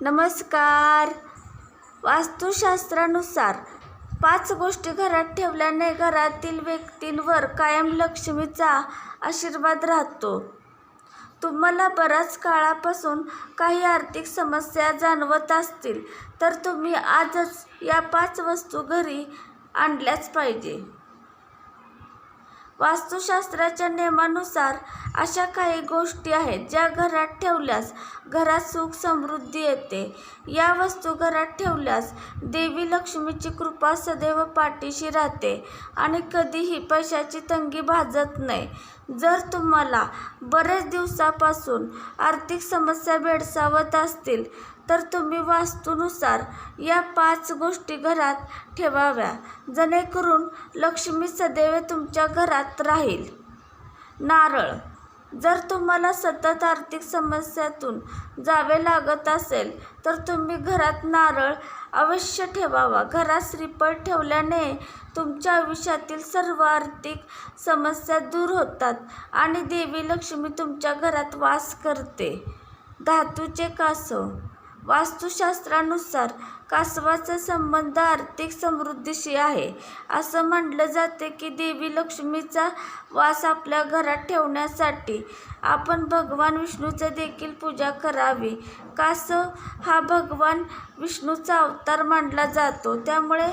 नमस्कार. वास्तुशास्त्रानुसार पाच गोष्टी घरात ठेवल्याने घरातील व्यक्तींवर कायम लक्ष्मीचा आशीर्वाद राहतो. तुम्हाला बऱ्याच काळापासून काही आर्थिक समस्या जाणवत असतील तर तुम्ही आजच या पाच वस्तू घरी आणल्याच पाहिजे. वास्तुशास्त्राच्या नियमानुसार अशा काही गोष्टी आहेत ज्या घरात ठेवल्यास घरात सुख समृद्धी येते. या वस्तू घरात ठेवल्यास देवी लक्ष्मीची कृपा सदैव पाठीशी राहते आणि कधीही पैशाची तंगी भाजत नाही. जर तुम्हाला बरेच दिवसापासून आर्थिक समस्या भेडसावत असतील तर तुम्ही वास्तूनुसार या पाच गोष्टी घरात ठेवाव्या जेणेकरून लक्ष्मी सदैव तुमच्या घरात राहील. नारळ जर तुम्हाला सतत आर्थिक समस्यातून जावे लागत असेल तर तुम्ही घरात नारळ अवश्य ठेवावा. घरात श्रीफळ ठेवल्याने तुमच्या आयुष्यातील सर्व आर्थिक समस्या दूर होतात आणि देवी लक्ष्मी तुमच्या घरात वास करते. धातूचे कासव वास्तुशास्त्रानुसार कासवाचा संबंध आर्थिक समृद्धीशी आहे. असं म्हटलं जाते की देवी लक्ष्मीचा वास आपल्या घरात ठेवण्यासाठी आपण भगवान विष्णूचा देखील पूजा करावी. कासव हा भगवान विष्णूचा अवतार मानला जातो. त्यामुळे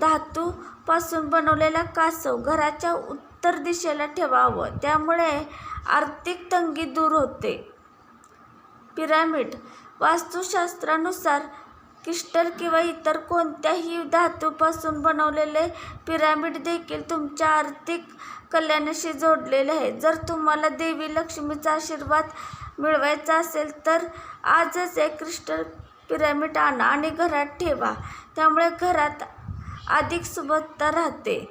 धातूपासून बनवलेला कासव घराच्या उत्तर दिशेला ठेवावं. त्यामुळे आर्थिक तंगी दूर होते. पिरामिड वास्तुशास्त्रानुसार क्रिस्टल किंवा इतर कोणत्याही धातूपासून बनवलेले पिरामिड देखील तुमच्या आर्थिक कल्याणाशी जोडलेले आहे जर तुम्हाला देवी लक्ष्मीचा आशीर्वाद मिळवायचा असेल तर आजच एक क्रिस्टल पिरामिड आणा आणि घरात ठेवा. त्यामुळे घरात अधिक सुबत्ता राहते.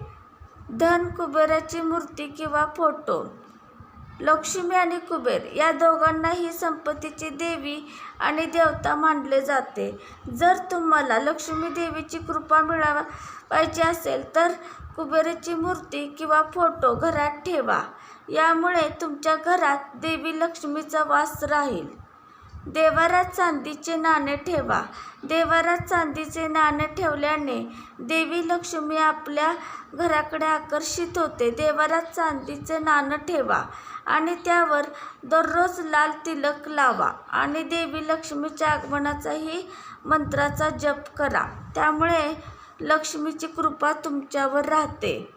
धन कुबेराची मूर्ती किंवा फोटो लक्ष्मी आणि कुबेर या दोघांनाही संपत्तीची देवी आणि देवता मानले जाते. जर तुम्हाला लक्ष्मी देवीची कृपा मिळवायची असेल तर कुबेराची मूर्ती किंवा फोटो घरात ठेवा. यामुळे तुमच्या घरात देवी लक्ष्मीचा वास राहील. देवारात चांदीचे नाणे ठेवा. देवारात चांदीचे नाणे ठेवल्याने देवी लक्ष्मी आपल्या घराकडे आकर्षित होते. देवारात चांदीचे नाणं ठेवा आणि त्यावर दररोज लाल तिलक लावा आणि देवी लक्ष्मीच्या आगमनाचाही मंत्राचा जप करा. त्यामुळे लक्ष्मीची कृपा तुमच्यावर राहते.